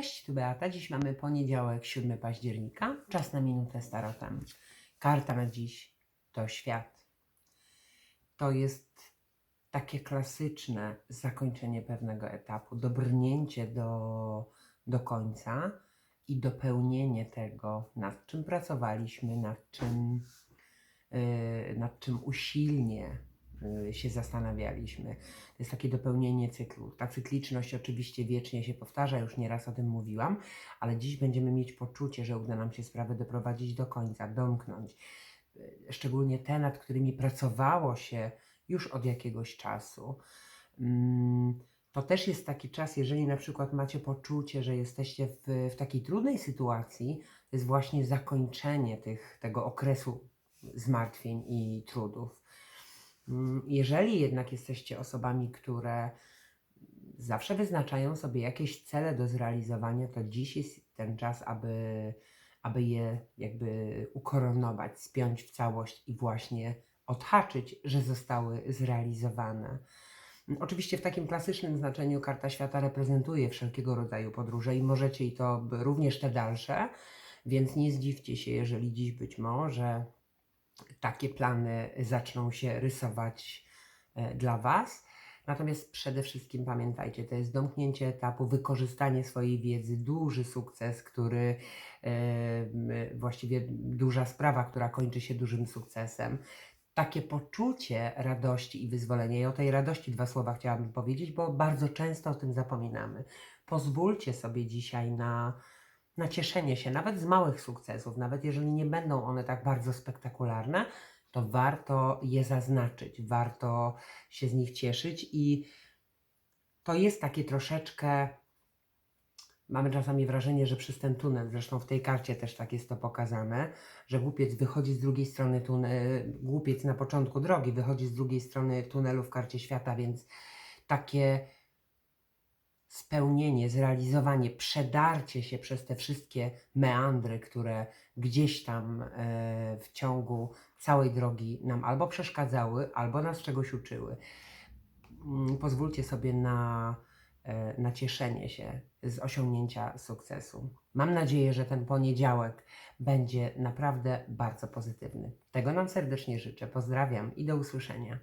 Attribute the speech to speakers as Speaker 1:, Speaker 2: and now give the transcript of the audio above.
Speaker 1: Cześć, tu Beata. Dziś mamy poniedziałek, 7 października. Czas na minutę z tarotem. Karta na dziś to świat. To jest takie klasyczne zakończenie pewnego etapu, dobrnięcie do, do końca i dopełnienie tego, nad czym pracowaliśmy, nad czym, yy, nad czym usilnie się zastanawialiśmy. To jest takie dopełnienie cyklu. Ta cykliczność oczywiście wiecznie się powtarza, już nieraz o tym mówiłam, ale dziś będziemy mieć poczucie, że uda nam się sprawę doprowadzić do końca, domknąć. Yy, Szczególnie te, nad którymi pracowało się już od jakiegoś czasu. Mm, To też jest taki czas, jeżeli na przykład macie poczucie, że jesteście w, w takiej trudnej sytuacji, to jest właśnie zakończenie tych, tego okresu zmartwień i trudów. Jeżeli jednak jesteście osobami, które zawsze wyznaczają sobie jakieś cele do zrealizowania, to dziś jest ten czas, aby, aby je jakby ukoronować, spiąć w całość i właśnie odhaczyć, że zostały zrealizowane. Oczywiście w takim klasycznym znaczeniu karta świata reprezentuje wszelkiego rodzaju podróże i możecie i to również te dalsze, więc nie zdziwcie się, jeżeli dziś być może takie plany zaczną się rysować e, dla Was. Natomiast przede wszystkim pamiętajcie, to jest domknięcie etapu, wykorzystanie swojej wiedzy, duży sukces, który e, właściwie duża sprawa, która kończy się dużym sukcesem. Takie poczucie radości i wyzwolenia. I o tej radości dwa słowa chciałabym powiedzieć, bo bardzo często o tym zapominamy. Pozwólcie sobie dzisiaj na, na cieszenie się, nawet z małych sukcesów, nawet jeżeli nie będą one tak bardzo spektakularne, to warto je zaznaczyć, warto się z nich cieszyć i to jest takie troszeczkę. Mamy czasami wrażenie, że przez ten tunel, zresztą w tej karcie też tak jest to pokazane, że głupiec wychodzi z drugiej strony tunelu, głupiec na początku drogi wychodzi z drugiej strony tunelu w karcie świata, więc takie spełnienie, zrealizowanie, przedarcie się przez te wszystkie meandry, które gdzieś tam e, w ciągu całej drogi nam albo przeszkadzały, albo nas czegoś uczyły. Mm, Pozwólcie sobie na, e, na cieszenie się z osiągnięcia sukcesu. Mam nadzieję, że ten poniedziałek będzie naprawdę bardzo pozytywny. Tego nam serdecznie życzę. Pozdrawiam i do usłyszenia.